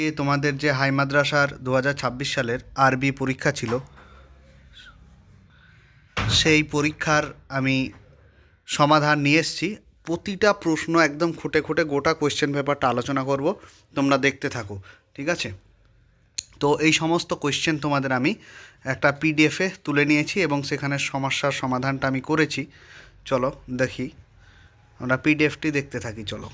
আজকে তোমাদের যে হাই মাদ্রাসার দু হাজার ছাব্বিশ সালের আরবি পরীক্ষা ছিল, সেই পরীক্ষার আমি সমাধান নিয়ে এসেছি। প্রতিটা প্রশ্ন একদম খুঁটে খুঁটে গোটা কোয়েশ্চেন পেপারটা আলোচনা করব, তোমরা দেখতে থাকো, ঠিক আছে? তো এই সমস্ত কোয়েশ্চেন তোমাদের আমি একটা পিডিএফে তুলে নিয়েছি এবং সেখানে সমস্যার সমাধানটা আমি করেছি। চলো দেখি, আমরা পিডিএফটি দেখতে থাকি, চলো।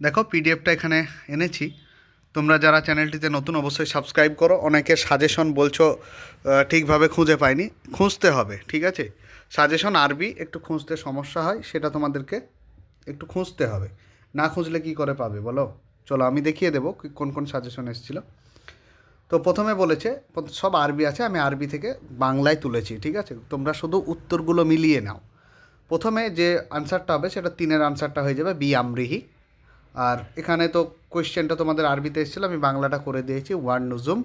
দেখো পিডিএফটা এখানে এনেছি। তোমরা যারা চ্যানেলটিতে নতুন অবশ্যই সাবস্ক্রাইব করো। অনেকে সাজেশন বলছো ঠিকভাবে খুঁজে পাইনি। খুঁজতে হবে, ঠিক আছে? সাজেশন আরবি একটু খুঁজতে সমস্যা হয়, সেটা তোমাদেরকে একটু খুঁজতে হবে। না খুঁজলে কি করে পাবে, বলো? চলো, আমি দেখিয়ে দেবো কোন কোন সাজেশন এসেছিল। তো প্রথমে বলেছে সব আরবি আছে, আমি আরবি থেকে বাংলায় তুলেছি, ঠিক আছে? তোমরা শুধু উত্তরগুলো মিলিয়ে নাও। প্রথমে যে আনসারটা হবে, সেটা তিনের আনসারটা হয়ে যাবে, বি আমরিহি আর এখানে তো কোয়েশ্চেনটা তোমাদের আরবিতে এসেছিল, আমি বাংলাটা করে দিয়েছি ওয়ান নুজুম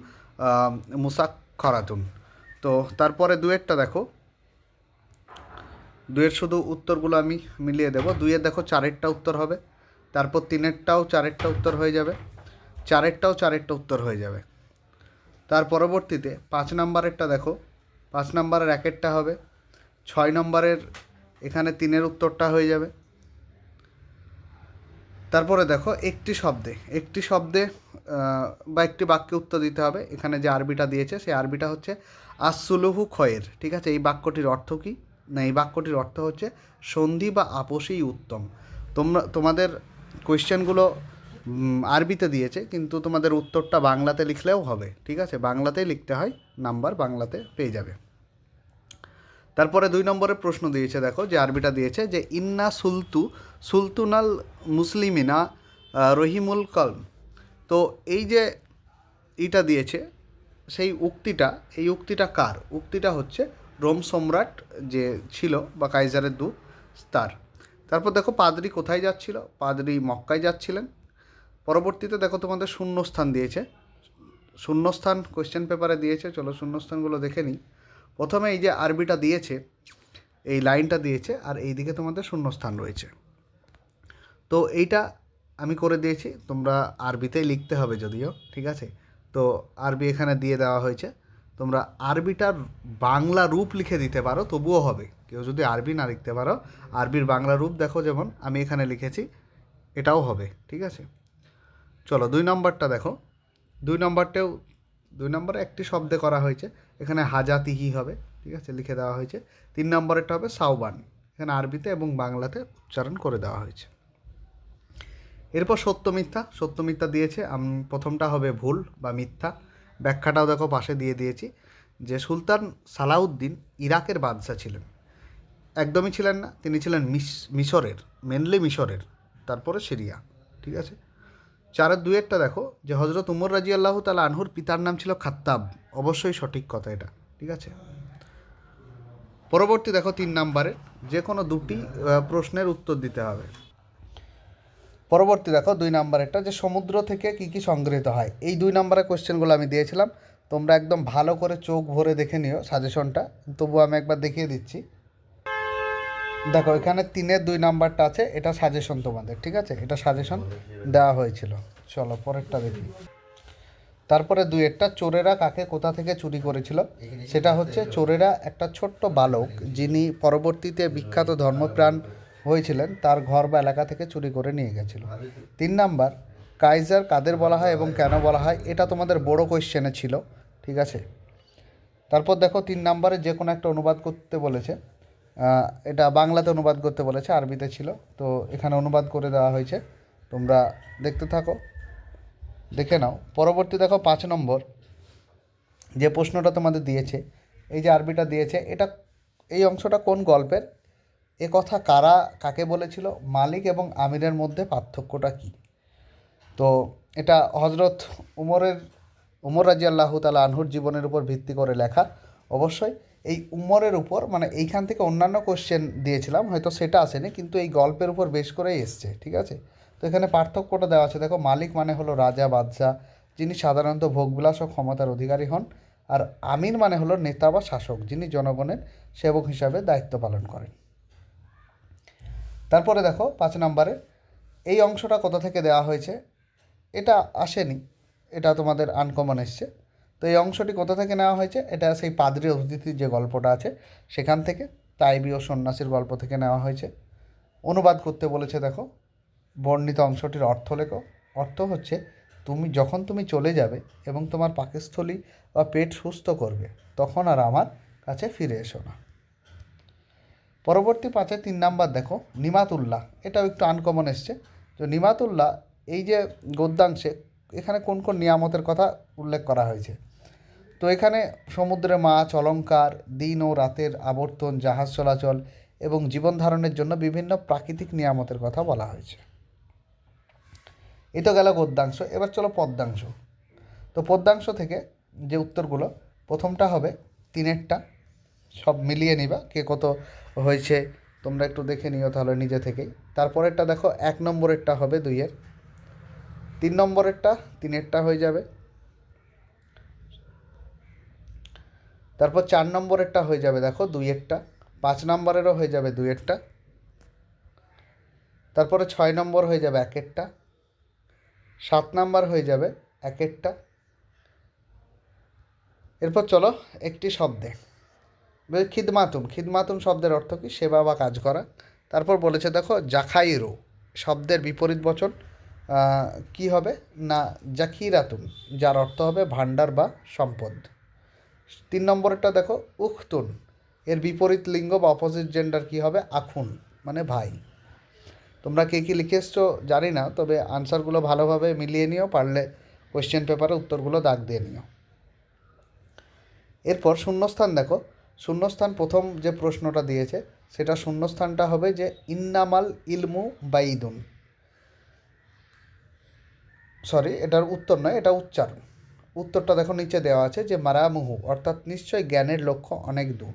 মুসাক খরাতুন তো তারপরে দুয়েরটা দেখো। দুয়ের শুধু উত্তরগুলো আমি মিলিয়ে দেবো। দুইয়ের দেখো, চারেরটা উত্তর হবে। তারপর তিনেরটাও চারেরটা উত্তর হয়ে যাবে। চারেরটাও চারেরটা উত্তর হয়ে যাবে। তার পরবর্তীতে পাঁচ নাম্বারেরটা দেখো। পাঁচ নাম্বারের একেরটা হবে। ছয় নম্বরের এখানে তিনের উত্তরটা হয়ে যাবে। তারপরে দেখো একটি শব্দে একটি শব্দে বা একটি বাক্যে উত্তর দিতে হবে। এখানে যে আরবিটা দিয়েছে, সেই আরবিটা হচ্ছে আসুলুহু খয়ের ঠিক আছে? এই বাক্যটির অর্থ কী? না, এই বাক্যটির অর্থ হচ্ছে সন্ধি বা আপোষেই উত্তম। তোমরা, তোমাদের কোয়েশ্চেনগুলো আরবিতে দিয়েছে, কিন্তু তোমাদের উত্তরটা বাংলাতে লিখলেও হবে। ঠিক আছে? বাংলাতেই লিখতে হয়, নাম্বার বাংলাতে পেয়ে যাবে। তারপরে দুই নম্বরের প্রশ্ন দিয়েছে, দেখো, যে আরবিটা দিয়েছে যে, ইন্না সুলতু, সুলতুনাল মুসলিমিনা রহিমুল কলম। তো এই যে ইটা দিয়েছে, সেই উক্তিটা, এই উক্তিটা কার? উক্তিটা হচ্ছে রোম সম্রাট যে ছিল বা কাইজারের দু তার। তারপর দেখো, পাদরি কোথায় যাচ্ছিল? পাদরি মক্কায় যাচ্ছিলেন। পরবর্তীতে দেখো, তোমাদের শূন্যস্থান দিয়েছে। শূন্যস্থান কোয়েশ্চেন পেপারে দিয়েছে। চলো, শূন্যস্থানগুলো দেখে নিই। প্রথমে এই যে আরবিটা দিয়েছে, এই লাইনটা দিয়েছে, আর এই দিকে তোমাদের শূন্যস্থান রয়েছে। তো এইটা আমি করে দিয়েছি, তোমরা আরবিতেই লিখতে হবে যদিও, ঠিক আছে? তো আরবি এখানে দিয়ে দেওয়া হয়েছে। তোমরা আরবিটার বাংলা রূপ লিখে দিতে পারো, তবুও হবে। কেউ যদি আরবি না লিখতে পারো, আরবির বাংলা রূপ দেখো যেমন, আমি এখানে লিখেছি, এটাও হবে, ঠিক আছে? চলো, দুই নম্বরটা দেখো। দুই নম্বরটাও দুই নম্বরে একটি শব্দে করা হয়েছে। এখানে হাজাতিহি হবে, ঠিক আছে, লিখে দেওয়া হয়েছে। তিন নম্বরেরটা হবে সাউবান এখানে আরবিতে এবং বাংলাতে উচ্চারণ করে দেওয়া হয়েছে। এরপর সত্য মিথ্যা। সত্য মিথ্যা দিয়েছে প্রথমটা হবে ভুল বা মিথ্যা। ব্যাখ্যাটাও দেখো, পাশে দিয়ে দিয়েছি। যে সুলতান সালাউদ্দিন ইরাকের বাদশা ছিলেন। একদমই ছিলেন না, তিনি ছিলেন মিশরের মেনলি মিশরের, তারপরে সিরিয়া, ঠিক আছে? চারের দুয়েরটা দেখো, যে হজরত উমর রাজি আল্লাহ তালা আনহুর পিতার নাম ছিল খাত্তাব। অবশ্যই সঠিক কথা এটা, ঠিক আছে? পরবর্তী দেখো তিন নাম্বারে যে কোনো দুটি প্রশ্নের উত্তর দিতে হবে। পরবর্তী দেখো দুই নাম্বারেরটা, যে সমুদ্র থেকে কি কি সংগৃহীত হয়? এই দুই নাম্বারের কোশ্চেনগুলো আমি দিয়েছিলাম। তোমরা একদম ভালো করে চোখ ভরে দেখে নিও সাজেশনটা। তবু আমি একবার দেখিয়ে দিচ্ছি। দেখো এখানে তিনের দুই নাম্বারটা আছে এটা সাজেশন তোমাদের ঠিক আছে? এটা সাজেশন দেওয়া হয়েছিল। চলো পরেরটা দেখি। তারপরে দুই একটা চোরেরা কাকে কোথা থেকে চুরি করেছিল? সেটা হচ্ছে চোরেরা একটা ছোট্ট বালক যিনি পরবর্তীতে বিখ্যাত ধর্মপ্রাণ হয়েছিলেন তার ঘর বা এলাকা থেকে চুরি করে নিয়ে গেছিল। তিন নাম্বার কাইজার কাদের বলা হয় এবং কেন বলা হয় এটা তোমাদের বড় কোয়েশ্চেনে ছিল ঠিক আছে? তারপর দেখো তিন নাম্বারে যে কোনো একটা অনুবাদ করতে বলেছে। এটা বাংলাতে অনুবাদ করতে বলেছে, আরবিতে ছিল। তো এখানে অনুবাদ করে দেওয়া হয়েছে। তোমরা দেখতে থাকো, দেখে নাও। পরবর্তী দেখো পাঁচ নম্বর, যে প্রশ্নটা তোমাদের দিয়েছে, এই যে আরবিটা দিয়েছে, এটা এই অংশটা কোন গল্পের? এ কথা কারা, কাকে বলেছিল, মালিক এবং আমিরের মধ্যে পার্থক্যটা কী? তো এটা হজরত উমরের, উমর রাজি আল্লাহ তালা আনহুর জীবনের উপর ভিত্তি করে লেখা। অবশ্যই এই উমরের উপর মানে এইখান থেকে অন্যান্য কোশ্চেন দিয়েছিলাম, হয়তো সেটা আসেনি, কিন্তু এই গল্পের উপর বেশ করেই এসছে, ঠিক আছে? তো এখানে পার্থক্যটা দেওয়া আছে, দেখো, মালিক মানে হলো রাজা, বাদশাহ, যিনি সাধারণত ভোগবিলাস ও ক্ষমতার অধিকারী হন, আর আমির মানে হলো নেতা বা শাসক, যিনি জনগণের সেবক হিসাবে দায়িত্ব পালন করেন। তারপরে দেখো, পাঁচ নম্বরে, এই অংশটা কোথা থেকে দেওয়া হয়েছে? এটা আসেনি, এটা তোমাদের আনকমন এসছে। তো এই অংশটি কোথা থেকে নেওয়া হয়েছে? এটা সেই পাদ্রী অতিথির যে গল্পটা আছে, সেখান থেকে তাইবি ও সন্ন্যাসীর গল্প থেকে নেওয়া হয়েছে। অনুবাদ করতে বলেছে, দেখো, বর্ণিত অংশটির অর্থ লেখো। অর্থ হচ্ছে, তুমি যখন তুমি চলে যাবে এবং তোমার পাকস্থলী বা পেট সুস্থ করবে, তখন আর আমার কাছে ফিরে এসো না। পরবর্তী পাঁচে তিন নাম্বার দেখো, নিমাতুল্লাহ। এটাও একটু আনকমন এসছে। তো নিমাতুল্লাহ, এই যে গদ্যাংশে, এখানে কোন কোন নিয়ামতের কথা উল্লেখ করা হয়েছে? তো এখানে সমুদ্রে মাছ অলঙ্কার দিন ও রাতের আবর্তন, জাহাজ চলাচল এবং জীবন ধারণের জন্য বিভিন্ন প্রাকৃতিক নিয়ামতের কথা বলা হয়েছে। এ তো গেল গদ্যাংশ, এবার চলো পদ্যাংশ। তো পদ্যাংশ থেকে যে উত্তরগুলো, প্রথমটা হবে তিনেরটা, সব মিলিয়ে নিবা কে কত হয়েছে, তোমরা একটু দেখে নিও তাহলে নিজে থেকেই। তারপরেরটা দেখো, এক নম্বরেরটা হবে দুইয়ের। তিন নম্বরেরটা তিনেরটা হয়ে যাবে। তারপর চার নম্বরেরটা হয়ে যাবে, দেখো দুই একটা। পাঁচ নম্বরেরও হয়ে যাবে দুই একটা। তারপরে ছয় নম্বর হয়ে যাবে এক একটা। সাত নাম্বার হয়ে যাবে এক একটা। এরপর চলো একটি শব্দে। বলে খিদমাতুন। খিদমাতুন শব্দের অর্থ কি? সেবা বা কাজ করা। তারপর বলেছে, দেখো, জাখাইরো শব্দের বিপরীত বচন কি হবে? না জাকিরাতুন যার অর্থ হবে ভাণ্ডার বা সম্পদ। তিন নম্বরেরটা দেখো, উখতুন। এর বিপরীত লিঙ্গ বা অপোজিট জেন্ডার কি হবে? আখুন মানে ভাই। তোমরা কে কী লিখে এসছো জানি না, তবে আনসারগুলো ভালোভাবে মিলিয়ে নিও, পারলে কোয়েশ্চেন পেপারে উত্তরগুলো দাগ দিয়ে নিও। এরপর শূন্যস্থান দেখো, শূন্যস্থান প্রথম যে প্রশ্নটা দিয়েছে, সেটা শূন্যস্থানটা হবে যে ইন্নামাল ইলমু বাইদুন। সরি এটার উত্তর নয়, এটা উচ্চারণ। উত্তরটা দেখো নিচে দেওয়া আছে যে মারামুহু, অর্থাৎ নিশ্চয় জ্ঞানের লক্ষ্য অনেক দূর।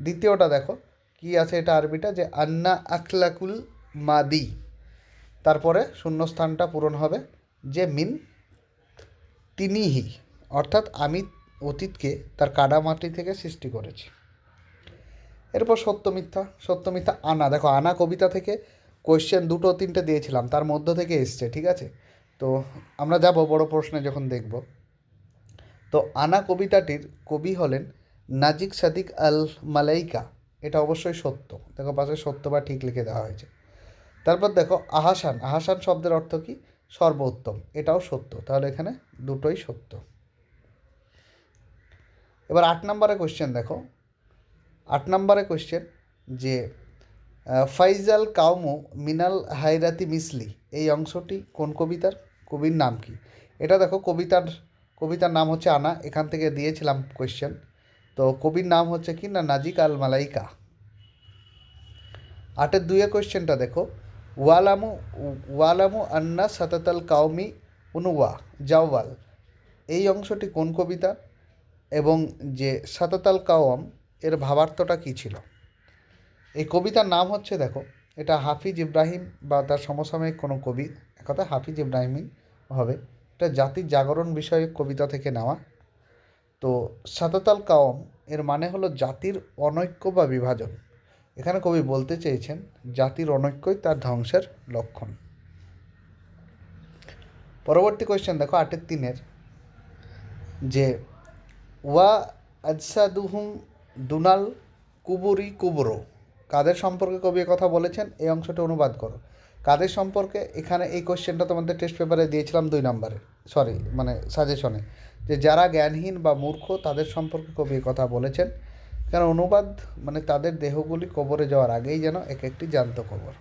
দ্বিতীয়টা দেখো, কি আছে এটা আরবিটা? যে আন্না আখলাকুল মাদি। তারপরে শূন্যস্থানটা পূরণ হবে যে মিন তিনিহি, অর্থাৎ আমি অতীতকে তার কাদামাটি থেকে সৃষ্টি করেছি। এরপর সত্য মিথ্যা সত্য মিথ্যা আনা। দেখো, আনা কবিতা থেকে কোয়েশ্চেন দুটো তিনটে দিয়েছিলাম, তার মধ্য থেকে এসছে, ঠিক আছে? তো আমরা যাব বড় প্রশ্নে যখন দেখব। তো আনা কবিতাটির কবি হলেন নাজিক সাদিক আল মালাইকা। এটা অবশ্যই সত্য। দেখো পাশে সত্য বা ঠিক লিখে দেওয়া হয়েছে। তারপর দেখো আহাসান। আহাসান শব্দের অর্থ কি? সর্বোত্তম। এটাও সত্য। তাহলে এখানে দুটোই সত্য। এবার আট নম্বরে কোশ্চেন দেখো। আট নম্বরে কোশ্চেন যে ফাইজাল কাউমু মিনাল হাইরাতি মিসলি। এই অংশটি কোন কবিতার? কবির নাম কি? এটা দেখো কবিতার কবিতার নাম হচ্ছে আনা, এখান থেকে দিয়েছিলাম কোয়েশ্চেন তো কবির নাম হচ্ছে কি না, নাজিক আল মালাইকা? আটের দুয়ে কোয়েশ্চেনটা দেখো। ওয়ালামু ওয়ালামু আন্না সাতাতাল কাউমি উনুয়া, জাওয়াল। এই অংশটি কোন কবিতা? এবং যে সাতাতাল কাওয়াম, এর ভাবার্থটা কী ছিল? এই কবিতার নাম হচ্ছে দেখো, এটা হাফিজ ইব্রাহিম বা তার সমসাময়িক কোনো কবি কথা হাফিজ ইব্রাহিমই হবে। এটা জাতির জাগরণ বিষয়ক কবিতা থেকে নেওয়া। তো সাতাতাল কাওয়াম এর মানে হলো জাতির অনৈক্য বা বিভাজন। এখানে কবি বলতে চেয়েছেন, জাতির অনৈক্যই তার ধ্বংসের লক্ষণ। পরবর্তী কোয়েশ্চেন দেখো আটের তিনের। যে, ওয়া আজসাদুহুম দুনাল কুবুরি কুবরো। কাদের সম্পর্কে কবি কথা বলেছেন? এই অংশটা অনুবাদ করো। কাদের সম্পর্কে? এখানে এই কোশ্চেনটা তোমাদের টেস্ট পেপারে দিয়েছিলাম দুই নম্বরে। সরি মানে সাজেশনে যে যারা জ্ঞানহীন বা মূর্খ, তাদের সম্পর্কে কবি কথা বলেছেন। কারণ অনুবাদ মানে তাদের দেহগুলি কবরে যাওয়ার আগেই যেন এক একটি জ্যান্ত কবর।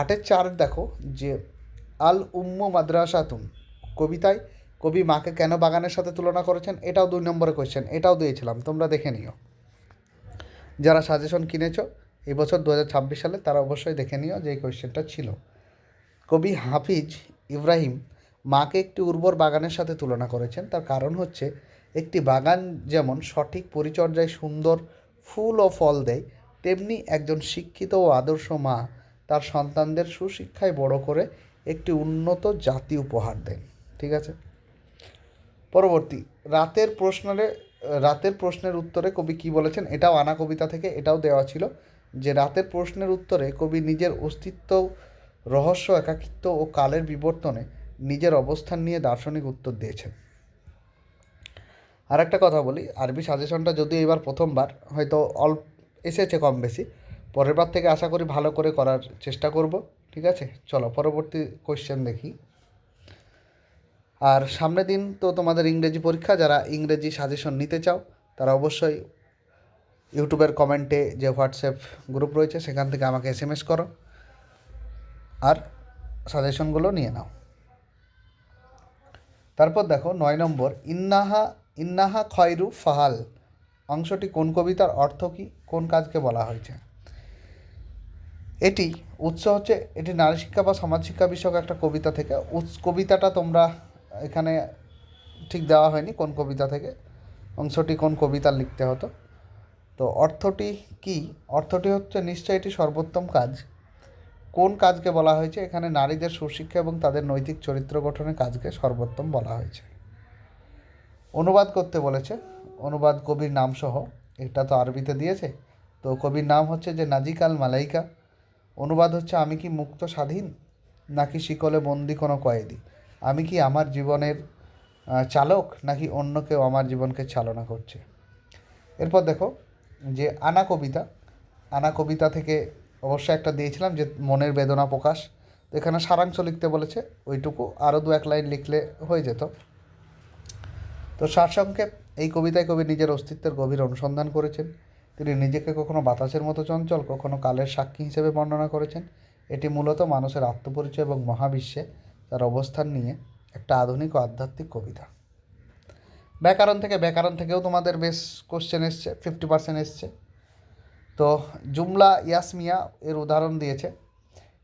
আটের চার দেখো, যে আল উম্মু মাদ্রাসাতুন, কবিতায় কবি মাকে কেন বাগানের সাথে তুলনা করেছেন? এটাও দুই নম্বরে কোয়েশ্চেন এটাও দিয়েছিলাম, তোমরা দেখে নিও। যারা সাজেশন কিনেছো এই বছর দু সালে তারা অবশ্যই দেখে নিও যে এই কোয়েশ্চেনটা ছিল। কবি হাফিজ ইব্রাহিম মাকে একটি উর্বর বাগানের সাথে তুলনা করেছেন। তার কারণ হচ্ছে, একটি বাগান যেমন সঠিক পরিচর্যায় সুন্দর ফুল ও ফল দেয়, তেমনি একজন শিক্ষিত ও আদর্শ মা তার সন্তানদের সুশিক্ষায় বড় করে একটি উন্নত জাতি উপহার দেন। ঠিক আছে? পরবর্তী, রাতের প্রশ্নের রাতের প্রশ্নের উত্তরে কবি কি বলেছেন? এটাও আনা কবিতা থেকে, এটাও দেওয়া ছিল। যে রাতের প্রশ্নের উত্তরে কবি নিজের অস্তিত্ব, রহস্য, একাকিত্ব ও কালের বিবর্তনে নিজের অবস্থান নিয়ে দার্শনিক উত্তর দিয়েছেন। আর একটা কথা বলি, আরবি সাজেশনটা যদি এবার প্রথমবার, হয়তো অল্প এসেছে কম বেশি, পরের বার থেকে আশা করি ভালো করে করার চেষ্টা করব, ঠিক আছে? চলো, পরবর্তী কোয়েশ্চেন দেখি। আর সামনের দিন তো তোমাদের ইংরেজি পরীক্ষা, যারা ইংরেজি সাজেশন নিতে চাও, তারা অবশ্যই ইউটিউবের কমেন্টে যে হোয়াটসঅ্যাপ গ্রুপ রয়েছে, সেখান থেকে আমাকে এস এম এস করো আর সাজেশনগুলো নিয়ে নাও। তারপর দেখো, নয় নম্বর, ইন্নাহা ইন্নাহা খয়রু ফাহাল। অংশটি কোন কবিতার অর্থ কী? কোন কাজকে বলা হয়েছে? এটি উৎস হচ্ছে, এটি নারী শিক্ষা বা সমাজ শিক্ষা বিষয়ক একটা কবিতা থেকে। উৎস, কবিতাটা তোমরা এখানে ঠিক দেওয়া হয়নি কোন কবিতা থেকে। অংশটি কোন কবিতা লিখতে হতো। তো অর্থটি কি? অর্থটি হচ্ছে নিশ্চয় এটি সর্বোত্তম কাজ। কোন কাজকে বলা হয়েছে? এখানে নারীদের সুশিক্ষা এবং তাদের নৈতিক চরিত্র গঠনের কাজকে সর্বোত্তম বলা হয়েছে। অনুবাদ করতে বলেছে। অনুবাদ কবির নাম সহ। এটা তো আরবিতে দিয়েছে। তো কবির নাম হচ্ছে যে নাজিকাল মালাইকা। অনুবাদ হচ্ছে, আমি কি মুক্ত স্বাধীন? নাকি শিকলে বন্দি কোনো কয়েদি? আমি কি আমার জীবনের চালক? নাকি অন্য কেউ আমার জীবনকে চালনা করছে? এরপর দেখো যে আনা কবিতা আনা কবিতা থেকে অবশ্যই একটা দিয়েছিলাম যে মনের বেদনা প্রকাশ। তো এখানে সারাংশ লিখতে বলেছে, ওইটুকু আরও দু এক লাইন লিখলে হয়ে যেত। তো সারসংক্ষেপ, এই কবিতায় কবি নিজের অস্তিত্বের গভীর অনুসন্ধান করেছেন। তিনি নিজেকে কখনো বাতাসের মতো চঞ্চল, কখনো কালের সাক্ষী হিসেবে বর্ণনা করেছেন। এটি মূলত মানুষের আত্মপরিচয় এবং মহাবিশ্বে তার অবস্থান নিয়ে একটা আধুনিক ও আধ্যাত্মিক কবিতা। ব্যাকরণ থেকে, ব্যাকরণ থেকেও তোমাদের বেশ কোশ্চেন এসছে ফিফটি পার্সেন্ট এসছে। তো জুমলা ইয়াসমিয়া এর উদাহরণ দিয়েছে।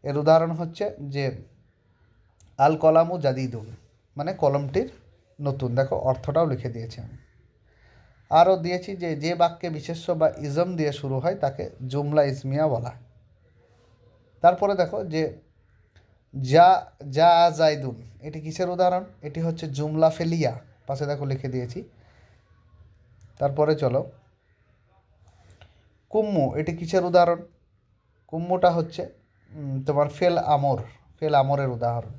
এর উদাহরণ হচ্ছে যে, আল কলামু জাদিদুন মানে কলমটির নতুন, দেখো অর্থটাও লিখে দিয়েছি। আমি আরও দিয়েছি যে যে বাক্যে বিশেষ্য বা ইজম দিয়ে শুরু হয়, তাকে জুমলা ইসমিয়া বলা তারপরে দেখো যে, যা যা জাইদুন এটি কিসের উদাহরণ? এটি হচ্ছে জুমলা ফেলিয়া। পাশে দেখো লিখে দিয়েছি। তারপরে চলো। কুম্মু, এটি কিসের উদাহরণ? কুম্মুটা হচ্ছে তোমার ফেল আমর, ফেল আমরের উদাহরণ।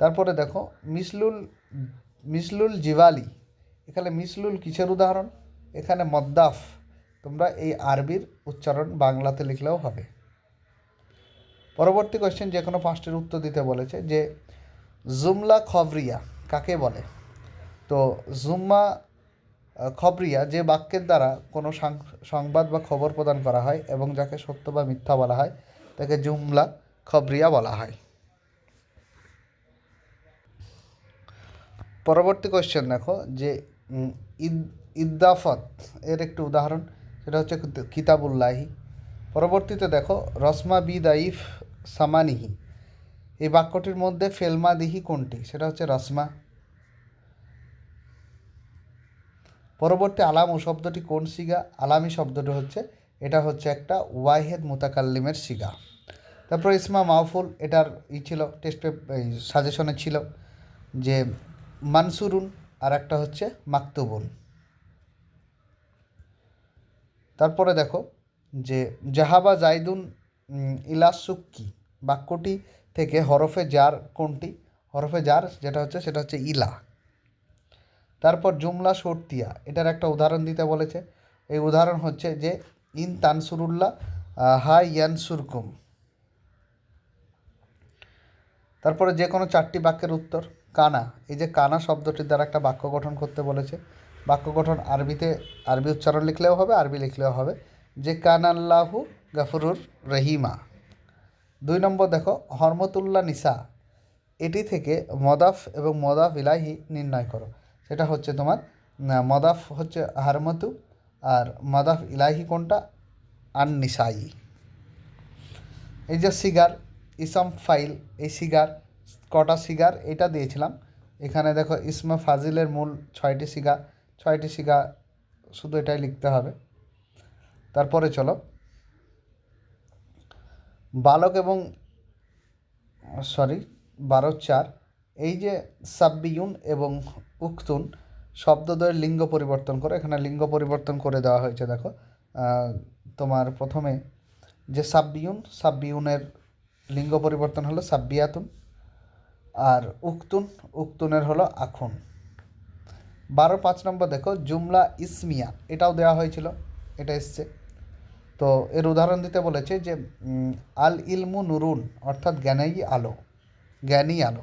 তারপরে দেখো, মিসলুল মিসলুল জিওয়ালি, এখানে মিসলুল কিসের উদাহরণ? এখানে মদ্দাফ, তোমরা এই আরবির উচ্চারণ বাংলাতে লিখলেও হবে। পরবর্তী কোয়েশ্চেন যে কোনো পাঁচটির উত্তর দিতে বলেছে যে জুমলা খবরিয়া, কাকে বলে? তো জুম্মা খবরিয়া যে বাক্যের দ্বারা কোনো সংবাদ বা খবর প্রদান করা হয় এবং যাকে সত্য বা মিথ্যা বলা হয়, তাকে জুমলা খবরিয়া বলা হয়। পরবর্তী কোয়েশ্চেন দেখো, যে ইদ ইদ্দাফত এর একটি উদাহরণ, সেটা হচ্ছে কিত- কিতাবুল্লাহি। পরবর্তীতে দেখো, রসমা বি দাইফ সামানিহি। এই বাক্যটির মধ্যে ফেলমা দিহি কোনটি? সেটা হচ্ছে রসমা। পরবর্তী আলামু শব্দটি কোন সিগা আলামি শব্দটি হচ্ছে, এটা হচ্ছে একটা ওয়াহেদ মুতাকাল্লিমের সিগা তারপর ইসমা মাহফুল এটার ই ছিল টেস্ট সাজেশনে ছিল যে মানসুরুন, আর একটা হচ্ছে মাকতুবুন। তারপরে দেখো যে জাহাবা জাইদুন ইলাসুক্কি বাক্যটি থেকে হরফে জার কোনটি? হরফে জার যেটা হচ্ছে সেটা হচ্ছে ইলা। তারপর জুমলা শর্তিয়া, এটার একটা উদাহরণ দিতে বলেছে। এই উদাহরণ হচ্ছে যে, ইন তানসুরুল্লাহ হাই ইয়ানসুরকুম। তারপরে যে কোনো চারটি বাক্যের উত্তর, কানা। এই যে কানা শব্দটির দ্বারা একটা বাক্য গঠন করতে বলেছে। বাক্য গঠন আরবিতে, আরবি উচ্চারণ লিখলেও হবে, আরবি লিখলেও হবে। যে কান আল্লাহু গাফরুর রহিমা। দুই নম্বর দেখো, হরমতুল্লা নিসা। এটি থেকে মদাফ এবং মদাফ ইলাহি নির্ণয় করো। সেটা হচ্ছে তোমার মদাফ হচ্ছে হারমতু আর মদাফ ইলাহি কোনটা? আন নিসাই এই যে সিগার, ইসম ফাইল, এই সিগার, কটা সিগার, এটা দিয়েছিলাম। এখানে দেখো, ইসমা ফাজিলের মূল ছয়টি সিগা ছয়টি সিগা শুধু এটাই লিখতে হবে। তারপরে চলো বালক এবং সরি বারো চার, এই যে সাব্বিউন এবং উক্তুন, শব্দদ্বয়ের লিঙ্গ পরিবর্তন করে, এখানে লিঙ্গ পরিবর্তন করে দেওয়া হয়েছে, দেখো। তোমার প্রথমে যে সাব্বিউন, সাব্বিউনের লিঙ্গ পরিবর্তন হলো সাব্বিয়াতুন, আর উক্তুন, উক্তুনের হলো আখুন। বারো পাঁচ নম্বর দেখো, জুমলা ইসমিয়া, এটাও দেওয়া হয়েছিল, এটা এসছে। তো এর উদাহরণ দিতে বলেছে যে আল ইলমু নুরুন, অর্থাৎ জ্ঞানেই আলো, জ্ঞানই আলো।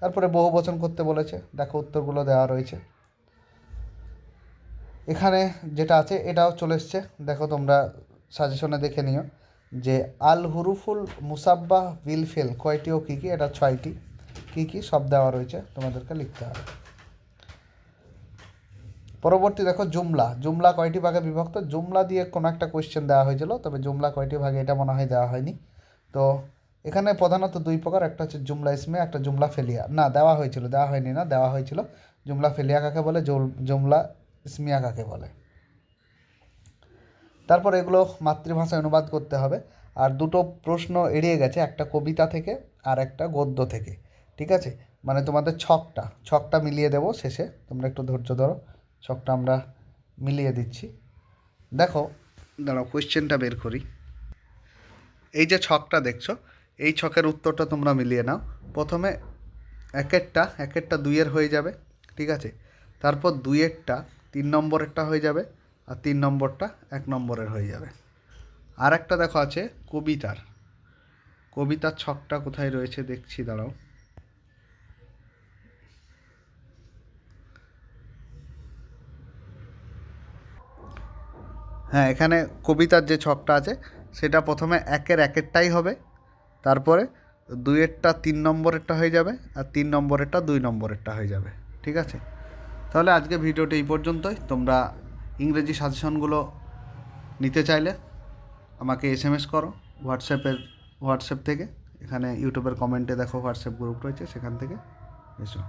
তারপরে বহু বচন করতে বলেছে, দেখো উত্তরগুলো দেওয়া রয়েছে। এখানে যেটা আছে, এটাও চলে এসছে। দেখো তোমরা সাজেশনে দেখে নিও যে, আল হুরুফুল মুসাব্বাহ বিল ফেল, কয়টি ও কী কী? এটা ছয়টি। কী কী? সব দেওয়া রয়েছে, তোমাদেরকে লিখতে হবে। পরবর্তী দেখো জুমলা। জুমলা কয়টি ভাগে বিভক্ত? জুমলা দিয়ে কোনো একটা কোয়েশ্চেন দেওয়া হয়েছিল, তবে জুমলা কয়টি ভাগে এটা মনে হয় দেওয়া হয়নি। তো এখানে প্রধানত দুই প্রকার, একটা হচ্ছে জুমলা ইসমে, একটা জুমলা ফেলিয়া। না, দেওয়া হয়েছিল, দেওয়া হয়নি না, দেওয়া হয়েছিল। জুমলা ফেলিয়া কাকে বলে? জুমলা ইসমিয়া কাকে বলে? তারপর এগুলো মাতৃভাষায় অনুবাদ করতে হবে। আর দুটো প্রশ্ন এড়িয়ে গেছে, একটা কবিতা থেকে আর একটা গদ্য থেকে। ঠিক আছে? মানে তোমাদের ছকটা ছকটা মিলিয়ে দেবো শেষে। তোমরা একটু ধৈর্য ধরো। ছকটা আমরা মিলিয়ে দিচ্ছি। দেখো, দাঁড়াও কোয়েশ্চেনটা বের করি। এই যে ছকটা দেখছ, এই ছকের উত্তরটা তোমরা মিলিয়ে নাও। প্রথমে একেরটা একেরটা দুইয়ের হয়ে যাবে, ঠিক আছে? তারপর দুইয়েরটা তিন নম্বরেরটা হয়ে যাবে, আর তিন নম্বরটা এক নম্বরের হয়ে যাবে। আর একটা দেখো আছে, কবিতার। কবিতার ছকটা কোথায় রয়েছে দেখছি, দাঁড়াও। হ্যাঁ এখানে কবিতার যে ছকটা আছে, সেটা প্রথমে একের একেরটাই হবে, তারপরে দুইয়েরটা তিন নম্বরেরটা হয়ে যাবে, আর তিন নম্বরেরটা দুই নম্বরেরটা হয়ে যাবে, ঠিক আছে? তাহলে আজকে ভিডিওটি এই পর্যন্তই। তোমরা ইংরেজি সাজেশনগুলো নিতে চাইলে আমাকে এস এম এস করো, হোয়াটসঅ্যাপের, হোয়াটসঅ্যাপ থেকে। এখানে ইউটিউবের কমেন্টে দেখো, হোয়াটসঅ্যাপ গ্রুপ রয়েছে, সেখান থেকে এসো।